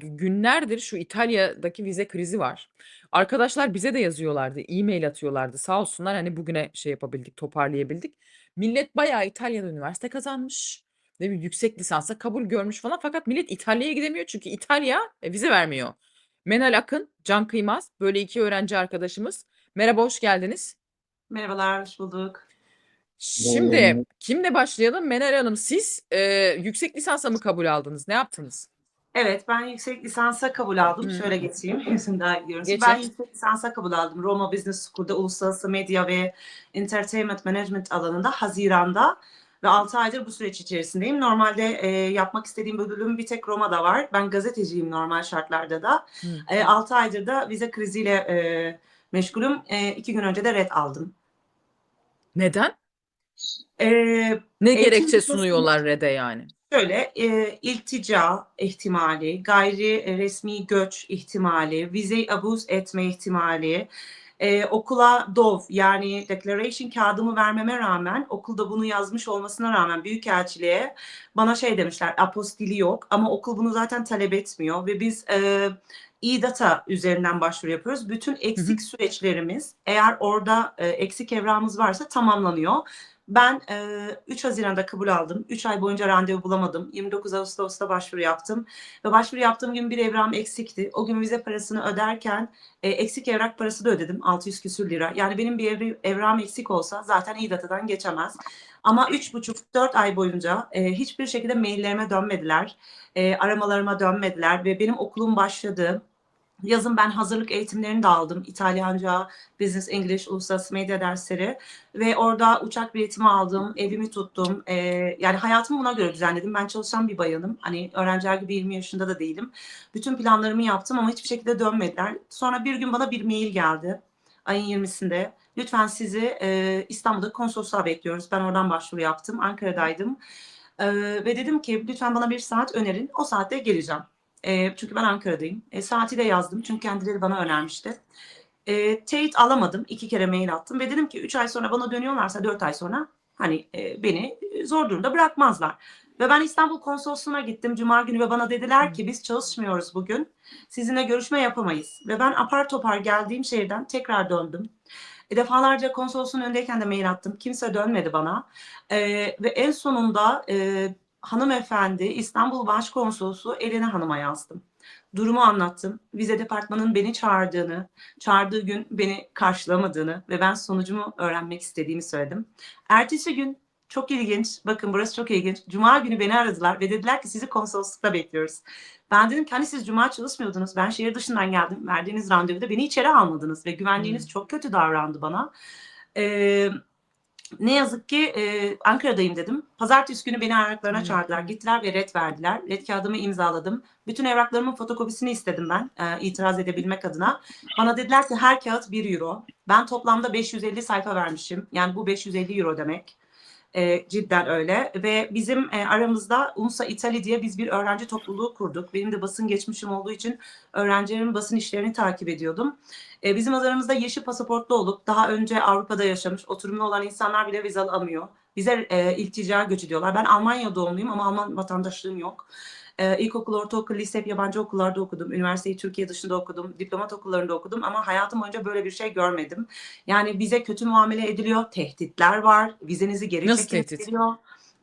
günlerdir şu İtalya'daki vize krizi var. Arkadaşlar bize de yazıyorlardı, e-mail atıyorlardı. Sağ olsunlar hani bugüne şey yapabildik, toparlayabildik. Millet bayağı İtalya'da üniversite kazanmış ve bir yüksek lisansa kabul görmüş falan. Fakat millet İtalya'ya gidemiyor çünkü İtalya e, vize vermiyor. Menal Akın, Can Kıymaz böyle iki öğrenci arkadaşımız. Merhaba, hoş geldiniz. Merhabalar, hoş bulduk. Şimdi kimle başlayalım? Menal Hanım siz e, yüksek lisansa mı kabul aldınız? Ne yaptınız? Evet, ben yüksek lisansa kabul aldım. Şöyle geçeyim, yüzüm daha görünsün. Geçin. Ben yüksek lisansa kabul aldım. Roma Business School'da Uluslararası Medya ve Entertainment Management alanında Haziran'da ve 6 aydır bu süreç içerisindeyim. Normalde e, yapmak istediğim bölüm bir tek Roma'da var. Ben gazeteciyim normal şartlarda da. Hı. E, 6 aydır da vize kriziyle e, meşgulüm. E, iki gün önce de red aldım. Neden? E, Ne gerekçe sunuyorlar RED'e yani? Şöyle e, iltica ihtimali, gayri e, resmi göç ihtimali, vize abuz etme ihtimali, e, okula DOV yani declaration kağıdımı vermeme rağmen okulda bunu yazmış olmasına rağmen Büyükelçiliğe bana şey demişler apostili yok. Ama okul bunu zaten talep etmiyor ve biz e, e-data üzerinden başvuru yapıyoruz. Bütün eksik süreçlerimiz eğer orada e, eksik evrağımız varsa tamamlanıyor. Ben e, 3 Haziran'da kabul aldım. 3 ay boyunca randevu bulamadım. 29 Ağustos'ta başvuru yaptım. Ve başvuru yaptığım gün bir evrağım eksikti. O gün vize parasını öderken e, eksik evrak parası da ödedim. 600 küsür lira. Yani benim bir evri, evrağım eksik olsa zaten İDATA'dan geçemez. Ama 3,5-4 ay boyunca e, hiçbir şekilde maillerime dönmediler. E, aramalarıma dönmediler ve benim okulum başladı. Yazın ben hazırlık eğitimlerini de aldım. İtalyanca, Business English, Uluslararası Medya dersleri. Ve orada uçak biletimi aldım, evimi tuttum. Ee, yani hayatımı buna göre düzenledim. Ben çalışan bir bayanım. Hani öğrenciler gibi 20 yaşında da değilim. Bütün planlarımı yaptım ama hiçbir şekilde dönmediler. Sonra bir gün bana bir mail geldi. Ayın 20'sinde. Lütfen sizi e, İstanbul'da konsolosluğa bekliyoruz. Ben oradan başvuru yaptım. Ankara'daydım. Ee, ve dedim ki lütfen bana bir saat önerin. O saatte geleceğim. E, çünkü ben Ankara'dayım. E, saati de yazdım çünkü kendileri bana önermişti. E, teyit alamadım. İki kere mail attım ve dedim ki 3 ay sonra bana dönüyorlarsa 4 ay sonra hani e, beni zor durumda bırakmazlar. Ve ben İstanbul Konsolosluğu'na gittim Cuma günü ve bana dediler ki biz çalışmıyoruz bugün. Sizinle görüşme yapamayız. Ve ben apar topar geldiğim şehirden tekrar döndüm. E, defalarca konsolosluğun önündeyken de mail attım. Kimse dönmedi bana. E, ve en sonunda e, hanımefendi İstanbul Başkonsolosu Elena Hanım'a yazdım. Durumu anlattım. Vize departmanının beni çağırdığını, çağırdığı gün beni karşılamadığını ve ben sonucumu öğrenmek istediğimi söyledim. Ertesi gün çok ilginç, bakın burası çok ilginç. Cuma günü beni aradılar ve dediler ki sizi konsoloslukta bekliyoruz. Ben dedim ki hani siz cuma çalışmıyordunuz. Ben şehir dışından geldim. Verdiğiniz randevuda beni içeri almadınız ve güvenliğiniz Hmm. çok kötü davrandı bana. Ee, ne yazık ki e, Ankara'dayım dedim. Pazartesi günü beni evraklarına Hmm. çağırdılar. Gittiler ve red verdiler. Red kağıdımı imzaladım. Bütün evraklarımın fotokopisini istedim ben e, itiraz edebilmek adına. Bana dediler ki her kağıt 1 euro. Ben toplamda 550 sayfa vermişim. Yani bu 550 euro demek. E, cidden öyle ve bizim e, aramızda UNSA İtali diye biz bir öğrenci topluluğu kurduk. Benim de basın geçmişim olduğu için öğrencilerimin basın işlerini takip ediyordum. E, bizim aramızda yeşil pasaportlu olup daha önce Avrupa'da yaşamış, oturumlu olan insanlar bile vize alamıyor. Bize e, iltica göçü diyorlar. Ben Almanya doğumluyum ama Alman vatandaşlığım yok. E, ilkokul, ortaokul, lise hep yabancı okullarda okudum. Üniversiteyi Türkiye dışında okudum. Diplomat okullarında okudum ama hayatım boyunca böyle bir şey görmedim. Yani bize kötü muamele ediliyor. Tehditler var. Vizenizi geri Nasıl çekin tehdit? ediliyor.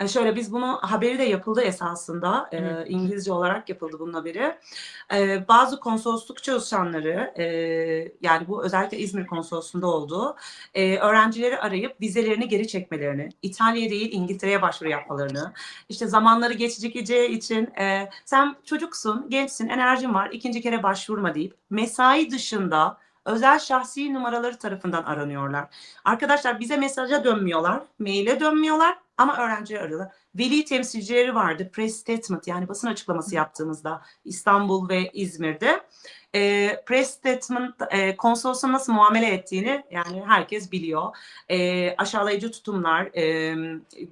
E, şöyle biz bunu haberi de yapıldı esasında. E. İngilizce olarak yapıldı bunun haberi. E, bazı konsolosluk çalışanları e, yani bu özellikle İzmir konsolosluğunda oldu. E, öğrencileri arayıp vizelerini geri çekmelerini, İtalya'ya değil İngiltere'ye başvuru yapmalarını, işte zamanları geçeceği için e, sen çocuksun, gençsin, enerjin var, ikinci kere başvurma deyip mesai dışında özel şahsi numaraları tarafından aranıyorlar. Arkadaşlar bize mesaja dönmüyorlar, maile dönmüyorlar ama öğrencileri arıyorlar. Veli temsilcileri vardı, press statement yani basın açıklaması yaptığımızda İstanbul ve İzmir'de. E, press statement e, konsolosun nasıl muamele ettiğini yani herkes biliyor. E, aşağılayıcı tutumlar, e,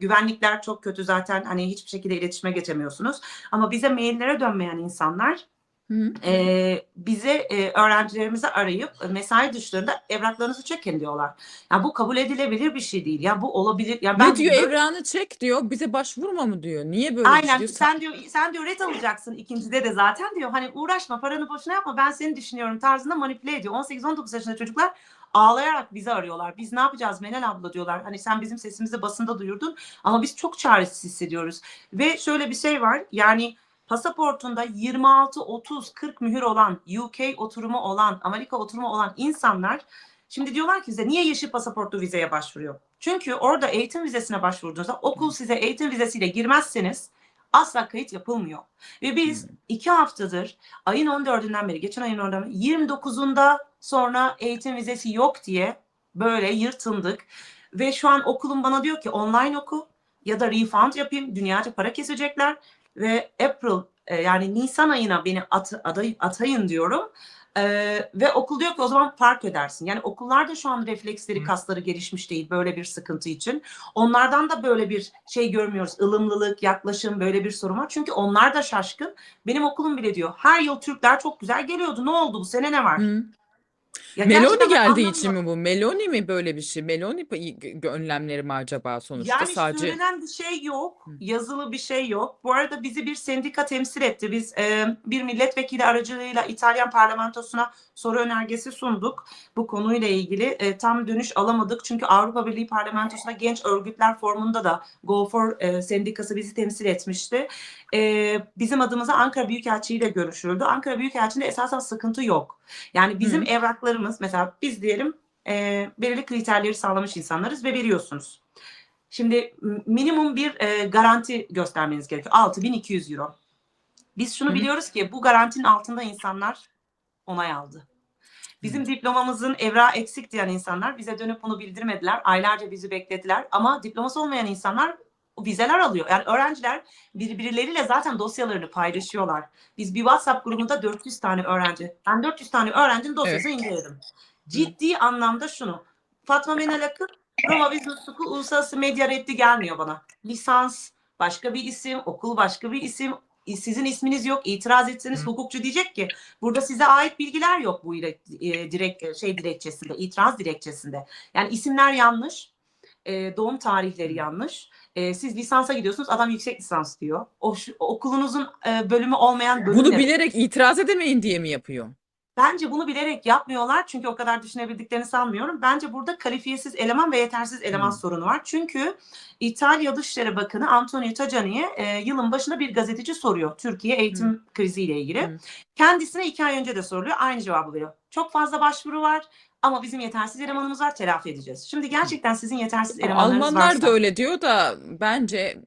güvenlikler çok kötü zaten hani hiçbir şekilde iletişime geçemiyorsunuz. Ama bize maillere dönmeyen insanlar Hı hı. Eee, bize, eee, öğrencilerimizi arayıp e, mesai dışlarında evraklarınızı çekin diyorlar. Ya bu kabul edilebilir bir şey değil. Ya bu olabilir. Ya Ne ben diyor böyle evrağını çek diyor. Bize başvurma mı diyor. Niye böyle şey Aynen diyor? Sen diyor sen diyor ret alacaksın ikincide de zaten diyor. Hani uğraşma paranı boşuna yapma ben seni düşünüyorum tarzında manipüle ediyor. 18-19 yaşında çocuklar ağlayarak bizi arıyorlar. Biz ne yapacağız Meral abla diyorlar. Hani sen bizim sesimizi basında duyurdun ama biz çok çaresiz hissediyoruz. Ve şöyle bir şey var yani pasaportunda 26, 30, 40 mühür olan, UK oturumu olan, Amerika oturumu olan insanlar şimdi diyorlar ki size niye yeşil pasaportlu vizeye başvuruyor? Çünkü orada eğitim vizesine başvurduğunuzda okul size eğitim vizesiyle girmezseniz asla kayıt yapılmıyor. Ve biz iki haftadır ayın 14'ünden beri, geçen ayın 14'ünden beri 29'unda sonra eğitim vizesi yok diye böyle yırtındık. Ve şu an okulum bana diyor ki online oku ya da refund yapayım. Dünyaca para kesecekler. Ve April e, yani Nisan ayına beni at, aday, atayın diyorum. Ee, ve okul diyor ki o zaman fark ödersin. Yani okullarda şu an refleksleri, Hı. kasları gelişmiş değil böyle bir sıkıntı için. Onlardan da böyle bir şey görmüyoruz. ılımlılık, yaklaşım böyle bir sorun var. Çünkü onlar da şaşkın. Benim okulum bile diyor her yıl Türkler çok güzel geliyordu. Ne oldu bu sene ne var? Hı. Ya Meloni gerçekten ben geldiği için anlamıyorum. mi bu? Meloni mi böyle bir şey? Meloni p- g- önlemleri mi acaba sonuçta Yani sadece? söylenen bir şey yok, Hı. yazılı bir şey yok. Bu arada bizi bir sendika temsil etti. Biz e, bir milletvekili aracılığıyla İtalyan parlamentosuna soru önergesi sunduk. Bu konuyla ilgili e, tam dönüş alamadık. Çünkü Avrupa Birliği parlamentosuna genç örgütler formunda da Go For e, sendikası bizi temsil etmişti. E, bizim adımıza Ankara Büyükelçiliği ile görüşüldü. Ankara Büyükelçiliğinde esasen sıkıntı yok. Yani bizim Hı. evraklarımız mesela biz diyelim e, belirli kriterleri sağlamış insanlarız ve veriyorsunuz. Şimdi minimum bir e, garanti göstermeniz gerekiyor. 6200 euro. Biz şunu Hı hı. biliyoruz ki bu garantinin altında insanlar onay aldı. Bizim diplomamızın evrağı eksik diyen insanlar bize dönüp bunu bildirmediler. Aylarca bizi beklediler ama diploması olmayan insanlar vizeler alıyor. Yani öğrenciler birbirleriyle zaten dosyalarını paylaşıyorlar. Biz bir WhatsApp grubunda 400 tane öğrenci. Ben 400 tane öğrencinin dosyasını inceledim. Ciddi anlamda şunu. Fatma Menel Akın Roma Business School Uluslararası Medya Reddi gelmiyor bana. Lisans, başka bir isim, okul başka bir isim, sizin isminiz yok, itiraz etseniz Hı. hukukçu diyecek ki burada size ait bilgiler yok bu e, direkt şey dilekçesinde, itiraz dilekçesinde. Yani isimler yanlış, e, doğum tarihleri yanlış. E, siz lisansa gidiyorsunuz, adam yüksek lisans diyor. O şu- okulunuzun e, bölümü olmayan bölüm Bunu bilerek itiraz edemeyin diye mi yapıyor? Bence bunu bilerek yapmıyorlar çünkü o kadar düşünebildiklerini sanmıyorum. Bence burada kalifiyesiz eleman ve yetersiz eleman Hmm. sorunu var. Çünkü İtalya Dışişleri Bakanı Antonio Tajani'ye e, yılın başında bir gazeteci soruyor Türkiye eğitim kriziyle ilgili. Hmm. Kendisine iki ay önce de soruluyor aynı cevabı veriyor. Çok fazla başvuru var ama bizim yetersiz elemanımız var telafi edeceğiz. Şimdi gerçekten sizin yetersiz elemanlarınız Almanlar varsa. da öyle diyor da bence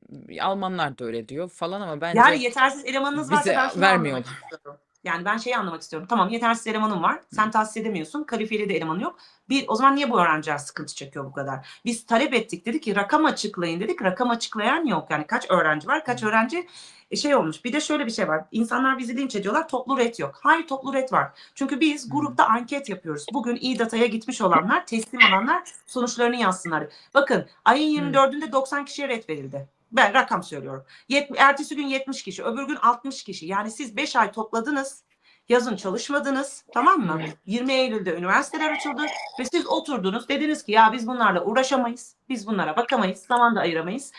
Almanlar da öyle diyor falan ama bence Yani yetersiz elemanınız varsa bize ben şunu vermiyorlar. anlamak istiyorum. Yani ben şeyi anlamak istiyorum. Tamam yetersiz elemanım var. Sen tahsis edemiyorsun. Kalifiyeli de elemanı yok. Bir, o zaman niye bu öğrenciler sıkıntı çekiyor bu kadar? Biz talep ettik dedik ki rakam açıklayın dedik. Rakam açıklayan yok. Yani kaç öğrenci var? Kaç öğrenci e, şey olmuş. Bir de şöyle bir şey var. İnsanlar bizi linç ediyorlar. Toplu ret yok. Hayır toplu ret var. Çünkü biz grupta anket yapıyoruz. Bugün İDATA'ya gitmiş olanlar, teslim olanlar sonuçlarını yazsınlar. Bakın ayın 24'ünde 90 kişiye ret verildi. Ben rakam söylüyorum. Yet, ertesi gün 70 kişi, öbür gün 60 kişi. Yani siz 5 ay topladınız. Yazın çalışmadınız. Tamam mı? 20 Eylül'de üniversiteler açıldı ve siz oturdunuz. Dediniz ki ya biz bunlarla uğraşamayız. Biz bunlara bakamayız. Zaman da ayıramayız.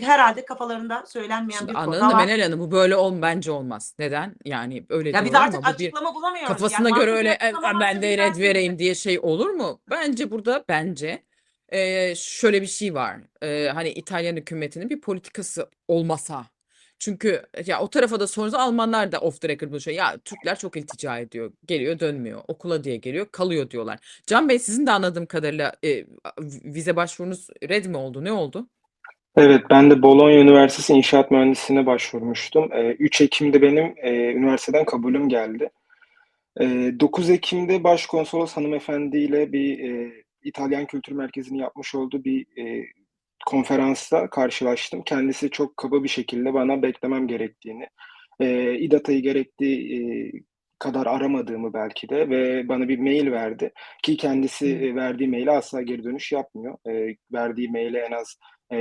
Herhalde kafalarında söylenmeyen Şimdi bir konu var. Menel Hanım bu böyle ol bence olmaz. Neden? Yani öyle Ya bir artık ama bir açıklama bulamıyoruz. kafasına Yani göre öyle "E, ben de bir red vereyim diye şey olur mu? Bence burada bence e, şöyle bir şey var. E, hani İtalyan hükümetinin bir politikası olmasa. Çünkü ya o tarafa da sorunca Almanlar da off the record bunu söylüyor. Ya Türkler çok iltica ediyor. Geliyor dönmüyor. Okula diye geliyor kalıyor diyorlar. Can Bey sizin de anladığım kadarıyla e, vize başvurunuz red mi oldu? Ne oldu? Evet, ben de Bologna Üniversitesi İnşaat Mühendisliğine başvurmuştum. Ee, 3 Ekim'de benim e, üniversiteden kabulüm geldi. E, 9 Ekim'de Başkonsolos hanımefendiyle bir e, İtalyan Kültür Merkezi'nin yapmış olduğu bir e, konferansta karşılaştım. Kendisi çok kaba bir şekilde bana beklemem gerektiğini, e, İDATA'yı gerektiği e, kadar aramadığımı belki de ve bana bir mail verdi ki kendisi e, verdiği maile asla geri dönüş yapmıyor. E, verdiği maile en az e,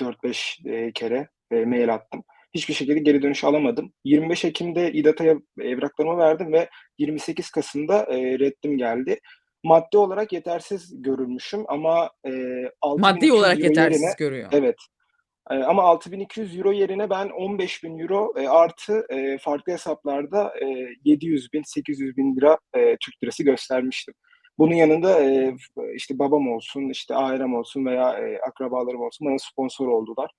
4-5 e, kere e, mail attım. hiçbir şekilde geri dönüş alamadım. 25 Ekim'de İDATA'ya evraklarımı verdim ve 28 Kasım'da e, reddim geldi. Maddi olarak yetersiz görülmüşüm ama e, 6200 Maddi olarak euro yetersiz yerine görüyor. evet e, ama 6200 euro yerine ben 15000 euro e, artı e, farklı hesaplarda e, 700 bin 800 bin lira e, Türk lirası göstermiştim. Bunun yanında e, işte babam olsun, işte ailem olsun veya e, akrabalarım olsun bana sponsor oldular.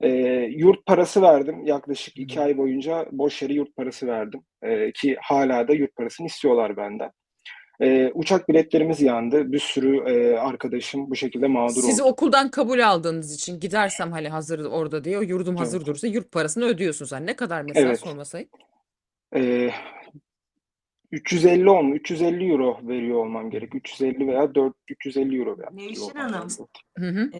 E, yurt parası verdim. Yaklaşık iki ay boyunca boş yere yurt parası verdim. E, ki hala da yurt parasını istiyorlar benden. E, uçak biletlerimiz yandı. Bir sürü e, arkadaşım bu şekilde mağdur Sizi oldu. okuldan kabul aldığınız için gidersem hani hazır orada diye o yurdum hazır Evet. durursa yurt parasını ödüyorsunuz. Hani ne kadar mesela Evet. sormasayım? E, 350 olm 350 euro veriyor olmam gerek. 350 veya 4 350 euro veriyor Nevşin Hanım. Hı.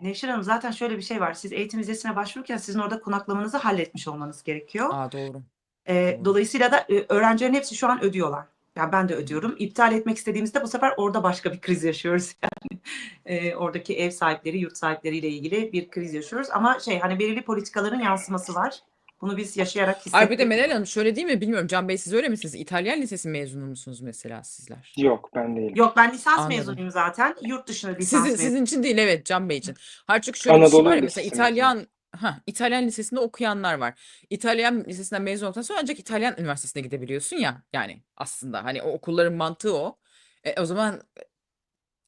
Nevşin Hanım zaten şöyle bir şey var. Siz eğitim vizesine başvururken sizin orada konaklamanızı halletmiş olmanız gerekiyor. Aa doğru. Ee, Doğru. dolayısıyla da e, öğrencilerin hepsi şu an ödüyorlar. Ya ben de ödüyorum. İptal etmek istediğimizde bu sefer orada başka bir kriz yaşıyoruz yani. Ee, oradaki ev sahipleri, yurt sahipleriyle ilgili bir kriz yaşıyoruz. Ama şey hani belirli politikaların yansıması var. Bunu biz yaşayarak Ay bir de hissettik. Meral Hanım şöyle değil mi bilmiyorum Can Bey siz öyle misiniz? İtalyan lisesi mezunu musunuz mesela sizler? Yok ben değilim. Yok ben lisans Anladım. mezunuyum zaten. Yurt dışında lisans Sizin mezunuyum. sizin için değil evet Can Bey için. Hayır çünkü şöyle bir şey Anadolu var ya mesela mezunu. İtalyan ha İtalyan lisesinde okuyanlar var. İtalyan lisesinden mezun olduktan sonra ancak İtalyan üniversitesine gidebiliyorsun ya. Yani aslında hani o okulların mantığı o. E, o zaman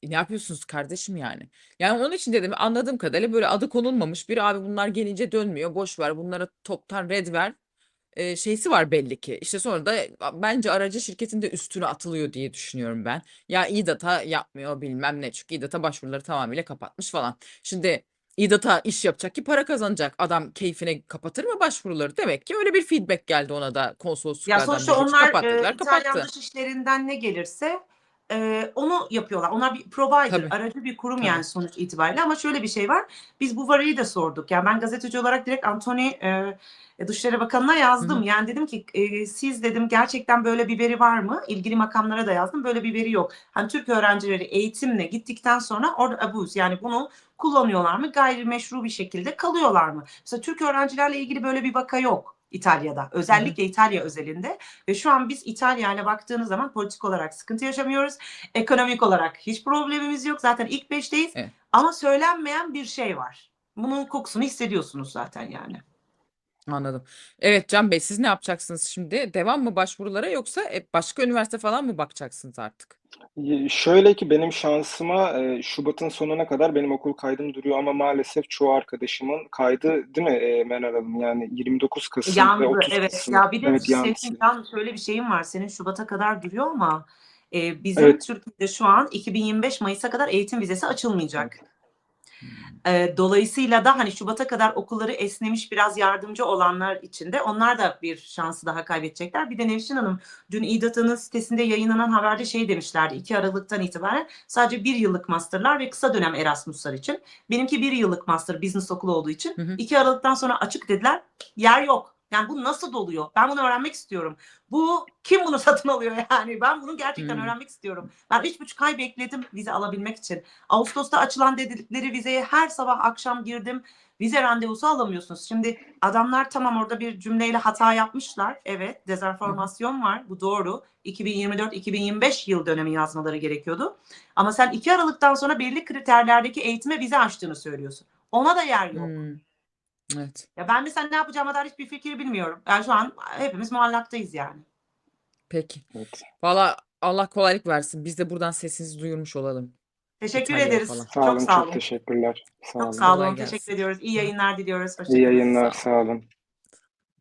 e, ne yapıyorsunuz kardeşim yani? Yani onun için dedim anladığım kadarıyla böyle adı konulmamış bir abi bunlar gelince dönmüyor. Boş ver bunlara toptan red ver. E, şeysi var belli ki. İşte sonra da bence aracı şirketin de üstüne atılıyor diye düşünüyorum ben. Ya İDATA yapmıyor bilmem ne. Çünkü İDATA başvuruları tamamıyla kapatmış falan. Şimdi İDATA iş yapacak ki para kazanacak. Adam keyfine kapatır mı başvuruları? Demek ki öyle bir feedback geldi ona da Ya konsolosluklardan sonuçta biri. onlar e, İtalyan kapattı. dışişlerinden ne gelirse e, onu yapıyorlar. Onlar bir provider, Tabii. aracı bir kurum Tabii. yani sonuç itibariyle. Ama şöyle bir şey var. Biz bu varayı da sorduk. Yani ben gazeteci olarak direkt Anthony e, Dışişleri Bakanı'na yazdım. Hı hı. Yani dedim ki e, siz dedim gerçekten böyle bir veri var mı? İlgili makamlara da yazdım. Böyle bir veri yok. Hani Türk öğrencileri eğitimle gittikten sonra orada abuse yani bunu kullanıyorlar mı? Gayrimeşru bir şekilde kalıyorlar mı? Mesela Türk öğrencilerle ilgili böyle bir vaka yok. İtalya'da. Özellikle İtalya özelinde. Ve şu an biz İtalya ile baktığınız zaman politik olarak sıkıntı yaşamıyoruz. Ekonomik olarak hiç problemimiz yok. Zaten ilk beşteyiz. Evet. Ama söylenmeyen bir şey var. Bunun kokusunu hissediyorsunuz zaten yani. Anladım. Evet Can Bey siz ne yapacaksınız şimdi? Devam mı başvurulara yoksa e, başka üniversite falan mı bakacaksınız artık? Şöyle ki benim şansıma e, Şubat'ın sonuna kadar benim okul kaydım duruyor ama maalesef çoğu arkadaşımın kaydı değil mi e, Meral Hanım? Yani 29 Kasım ve Yandı 30 evet. Kasım. Ya bir de Evet senin Can şöyle bir şeyin var. Senin Şubat'a kadar duruyor ama e, bizim Evet. Türkiye'de şu an 2025 Mayıs'a kadar eğitim vizesi açılmayacak. E, dolayısıyla da hani Şubat'a kadar okulları esnemiş biraz yardımcı olanlar için de onlar da bir şansı daha kaybedecekler. Bir de Nevşin Hanım dün İDAT'ın sitesinde yayınlanan haberde şey demişlerdi 2 Aralık'tan itibaren sadece bir yıllık masterlar ve kısa dönem Erasmus'lar için. Benimki bir yıllık master business okulu olduğu için Hı hı. 2 Aralık'tan sonra açık dediler. Yer yok. Yani bu nasıl doluyor? Ben bunu öğrenmek istiyorum. Bu kim bunu satın alıyor yani? Ben bunu gerçekten Hmm. öğrenmek istiyorum. Ben üç buçuk ay bekledim vize alabilmek için. Ağustos'ta açılan dedikleri vizeye her sabah akşam girdim. Vize randevusu alamıyorsunuz. Şimdi adamlar tamam orada bir cümleyle hata yapmışlar. Evet dezenformasyon var. Bu doğru. 2024-2025 yıl dönemi yazmaları gerekiyordu. Ama sen 2 Aralık'tan sonra belli kriterlerdeki eğitime vize açtığını söylüyorsun. Ona da yer yok. Hmm. Evet. Ya ben mesela ne yapacağıma dair hiçbir fikir bilmiyorum. Yani şu an hepimiz muallaktayız yani. Peki. Evet. Valla Allah kolaylık versin. Biz de buradan sesinizi duyurmuş olalım. Teşekkür İtalya'ya ederiz. falan. Sağ Çok olun, sağ çok olun. teşekkürler. Sağ Çok olun. sağ olun. Kolay Teşekkür ediyoruz. İyi yayınlar diliyoruz. İyi Hoşçakalın. yayınlar, Sağ sağ olun.